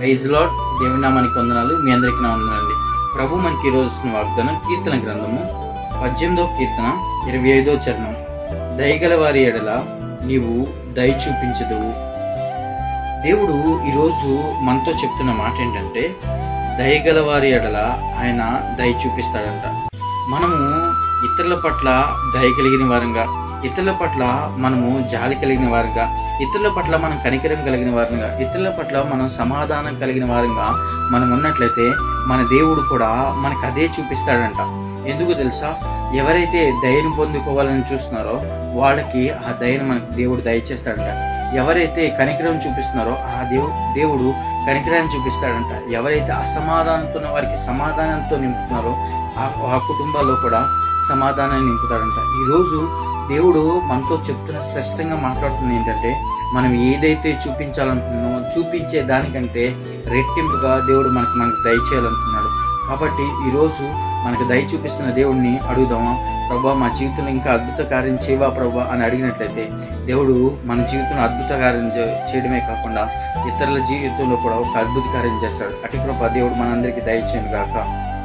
Praise lord దేవుని నామానికి వందనాలు. మీ అందరికీ నా వందనాలండి ప్రభు మనకి ఈ రోజు ఇస్తున్న వాగ్దానం కీర్తన గ్రంథము పద్దెనిమిదవ కీర్తన ఇరవై ఐదో చరణం. దయగల వారి ఎడల నీవు దయ చూపించదువు దేవుడు ఈరోజు మనతో చెప్తున్న మాట ఏంటంటే దయగల వారి ఎడల ఆయన దయ చూపిస్తాడంట. మనము ఇతరుల పట్ల దయ కలిగిన వారంగా ఇతరుల పట్ల మనము జాలి కలిగిన వారిగా ఇతరుల పట్ల మనం కనికరం కలిగిన వారుగా ఇతరుల పట్ల మనం సమాధానం కలిగిన వారుగా మనం ఉన్నట్లయితే మన దేవుడు కూడా మనకు అదే చూపిస్తాడంట. ఎందుకు తెలుసా? ఎవరైతే దయను పొందుకోవాలని చూస్తున్నారో వాళ్ళకి ఆ దయను మనకు దేవుడు దయచేస్తాడంట. ఎవరైతే కనికరం చూపిస్తున్నారో ఆ దేవు దేవుడు కనికరాన్ని చూపిస్తాడంట. ఎవరైతే అసమాధానంతో ఉన్న వారికి సమాధానంతో నింపుతున్నారో ఆ ఆ కుటుంబాల్లో కూడా సమాధానాన్ని నింపుతాడంట. ఈరోజు దేవుడు మనతో చెప్తున్న స్పష్టంగా మాట్లాడుతుంది ఏంటంటే మనం ఏదైతే చూపించాలనుకున్నామో చూపించే దానికంటే రెట్టింపుగా దేవుడు మనకు మనకు దయచేయాలనుకున్నాడు. కాబట్టి ఈరోజు మనకు దయ చూపిస్తున్న దేవుడిని అడుగుదామా? ప్రభా మా జీవితంలో ఇంకా అద్భుత కార్యం చేయవా ప్రభా అని అడిగినట్లయితే దేవుడు మన జీవితంలో అద్భుత కార్యం చేయడమే కాకుండా ఇతరుల జీవితంలో కూడా ఒక అద్భుత కార్యం చేస్తాడు. అటు ప్రభా దేవుడు మనందరికీ దయచేయను గాక.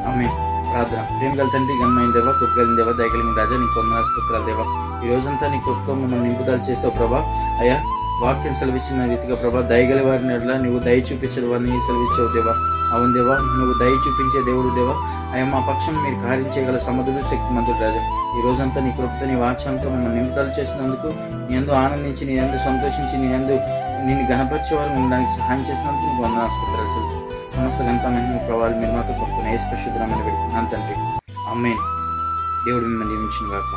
ఆమె ప్రార్థన ప్రేమ గల తండ్రి? గణమైన దేవ కృపగలిగిన దేవ దయగలిగిన రాజా నీకు వందన స్తోత్రాల దేవ. ఈ రోజంతా నీ కృపతో మనం నింపుదాలు చేసావు ప్రభా. అయ్యా వాక్యం సెలవిచ్చిన రీతిగా ప్రభా దయగలి వారిని ఎడల నువ్వు దయ చూపించడం వారిని సెలవిచ్చావు దేవా. అవును దేవా నువ్వు దయ చూపించే దేవుడు దేవా. అయ్యా మా పక్షం మీరు కార్యం చేయగల సముద్రుడు శక్తిమంతుడు రాజా. ఈ రోజంతా నీ కృపతో నీ వాక్యంతో మమ్మల్ని నింపుదల చేసినందుకు నీ ఎందు ఆనందించి నీ ఎందు సంతోషించి నీ ఎందు నిన్ను గణపరిచే వారు ఉండడానికి సహాయం చేసినందుకు నీకు వందన ఆసుపత్రులు సమస్తలంతా సమస్త మహిమ ప్రభావాలు మీరు మాతో పక్కన ఏ స్పశుద్ధమని పెడుతున్నాను తండ్రి. అమ్మేన్ దేవుడు మిమ్మల్ని నియమించిన కాక